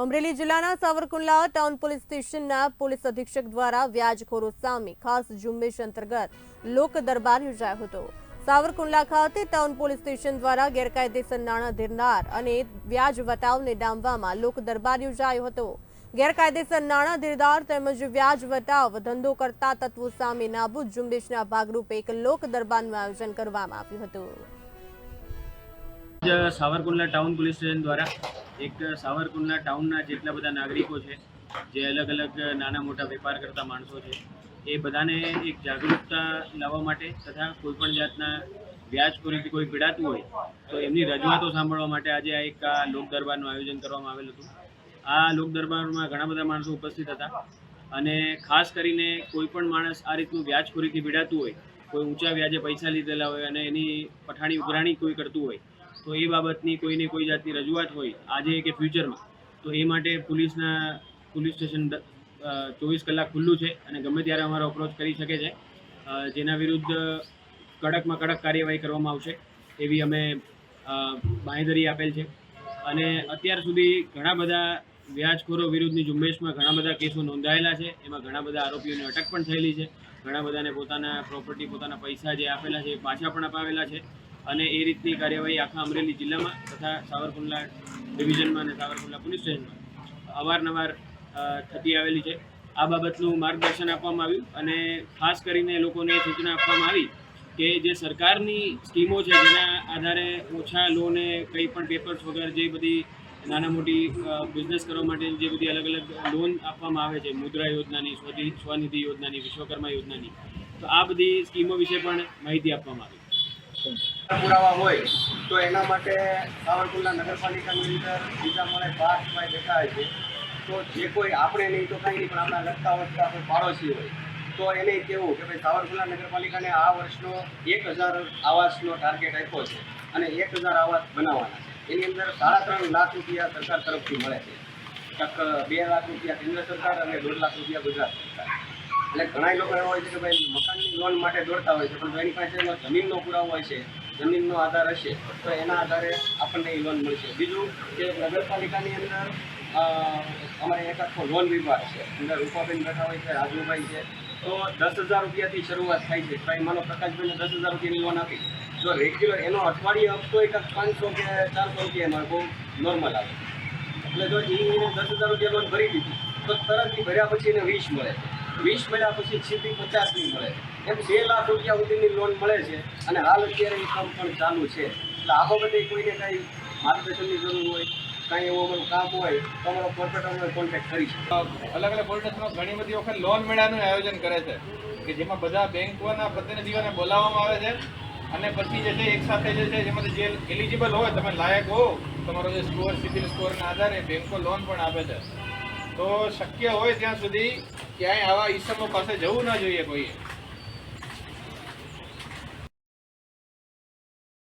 અમરેલી જિલ્લાના Savarkundla town police સ્ટેશનના police અધિક્ષક દ્વારા વ્યાજખોરો સામે ખાસ ઝુંબેશ અંતર્ગત લોક દરબાર યોજાયો હતો. સાવરકુંડલા ખાતે ટાઉન પોલીસ સ્ટેશન દ્વારા ગેરકાયદેસર નાણાં ધીરનાર અને વ્યાજ વટાવને ડામવામાં લોક દરબાર યોજાયો હતો. ગેરકાયદેસર નાણાં ધીરદાર તેમજ વ્યાજ વટાવ ધંધો કરતા તત્વો સામે નાબૂદ ઝુંબેશના ભાગરૂપે એક લોક દરબારનું આયોજન કરવામાં આવ્યું હતું. સાવરકુંડલા ટાઉન પોલીસ સ્ટેશન દ્વારા એક સાવરકુંડલા ટાઉનના જેટલા બધા નાગરિકો છે, જે અલગ અલગ નાના મોટા વેપાર કરતા માણસો છે, એ બધાને એક જાગૃતતા લાવવા માટે તથા કોઈપણ જાતના વ્યાજખોરીથી કોઈ પીડાતું હોય, તો એમની રજૂઆતો સાંભળવા માટે આજે આ એક આ લોક દરબારનું આયોજન કરવામાં આવેલું હતું. આ લોક દરબારમાં ઘણા બધા માણસો ઉપસ્થિત હતા અને ખાસ કરીને કોઈ પણ માણસ આ રીતનું વ્યાજખોરીથી પીડાતું હોય, કોઈ ઊંચા વ્યાજે પૈસા લીધેલા હોય અને એની પઠાણી ઉઘરાણી કોઈ કરતું હોય તો એ બાબતની કોઈને કોઈ જાતની રજૂઆત હોય આજે કે ફ્યુચરમાં તો એ માટે પોલીસના, પોલીસ સ્ટેશન ચોવીસ કલાક ખુલ્લું છે અને ગમે ત્યારે અમારો અપ્રોચ કરી શકે છે જેના વિરુદ્ધ કડકમાં કડક કાર્યવાહી કરવામાં આવશે એવી અમે બાંહેધરી આપેલ છે. અને અત્યાર સુધી ઘણા બધા વ્યાજખોરો વિરુદ્ધની ઝુંબેશમાં ઘણા બધા કેસો નોંધાયેલા છે, એમાં ઘણા બધા આરોપીઓની અટક પણ થયેલી છે, ઘણા બધાને પોતાના પ્રોપર્ટી પોતાના પૈસા જે આપેલા છે એ પાછા પણ અપાવેલા છે. અને એ રીતની કાર્યવાહી આખા અમરેલી જિલ્લામાં તથા સાવરકુંડલા ડિવિઝનમાં અને સાવરકુંડલા પોલીસ સ્ટેશનમાં અવારનવાર થતી આવેલી છે. આ બાબતનું માર્ગદર્શન આપવામાં આવ્યું અને ખાસ કરીને લોકોને સૂચના આપવામાં આવી કે જે સરકારની સ્કીમો છે, જેના આધારે ઓછા લોને કંઈ પણ પેપર્સ વગર જે બધી નાના મોટી બિઝનેસ કરવા માટે જે બધી અલગ અલગ લોન આપવામાં આવે છે, મુદ્રા યોજનાની સ્વનિધિ યોજનાની, વિશ્વકર્મા યોજનાની, તો આ બધી સ્કીમો વિશે પણ માહિતી આપવામાં આવી. પુરાવા હોય, તો એના માટે સાવરકુંડલા નગરપાલિકાની અંદર બીજા મળે બાર સિવાય દેખાય છે. તો જે કોઈ આપણે નહીં તો કંઈ નહીં, પણ આપણા લગતા વખતા કોઈ પાડોશી હોય. તો એને કહેવું કે ભાઈ સાવરકુંડલા નગરપાલિકાને આ વર્ષનો એક હજાર આવાસનો ટાર્ગેટ આપ્યો છે અને એક હજાર આવાસ બનાવવાના છે. એની અંદર સાડા ત્રણ લાખ રૂપિયા સરકાર તરફથી મળે છે. બે લાખ રૂપિયા કેન્દ્ર સરકાર અને દોઢ લાખ રૂપિયા ગુજરાત સરકાર. એટલે ઘણા લોકો એવા હોય છે કે ભાઈ મકાનની લોન માટે દોડતા હોય છે, પણ એની પાસે જમીનનો પુરાવો હોય છે, જમીનનો આધાર હશે, તો એના આધારે આપણને એ લોન મળશે. બીજું કે નગરપાલિકાની અંદર અમારે એક આખો લોન વિભાગ છે, અંદર રૂપાબેન બેઠા હોય છે, રાજુભાઈ છે, તો દસ હજાર રૂપિયાથી શરૂઆત થાય છે. ભાઈ માનો પ્રકાશભાઈને દસ હજાર રૂપિયાની લોન આપી. જો રેગ્યુલર એનો અઠવાડિયે હપ્તો એક પાંચસો કે ચારસો રૂપિયા એમાં બહુ નોર્મલ આવે. એટલે જો એને દસ હજાર રૂપિયા લોન ભરી દીધી, તો તરત ભર્યા પછી એને વીસ મળે. છે વીસ મળ્યા પછી સીધી પચાસની મળે. એમ બે લાખ રૂપિયા સુધીની લોન મળે છે અને હાલ અત્યારે એ કામ પણ ચાલુ છે. એટલે આ બાબતે કોઈને કાંઈ માર્ગદર્શનની જરૂર હોય, કાંઈ એવું અમારું કામ હોય, તો અમારો કોર્પોરેટ અમે કોન્ટેક્ટ કરી શકીએ અલગ અલગ પોલીસ ઘણી બધી વખત લોન મેળાનું આયોજન કરે છે. કે જેમાં બધા બેંકોના પ્રતિનિધિઓને બોલાવવામાં આવે છે અને પછી જે છે એક સાથે જે છે જેમાંથી જે એલિજિબલ હોય, તમે લાયક હો, તમારો જે સ્કોર સિવિલ સ્કોરના આધારે બેંકો લોન પણ આપે છે. તો શક્ય હોય ત્યાં સુધી ક્યાંય આવા ઈસમો પાસે જવું ના જોઈએ કોઈએ.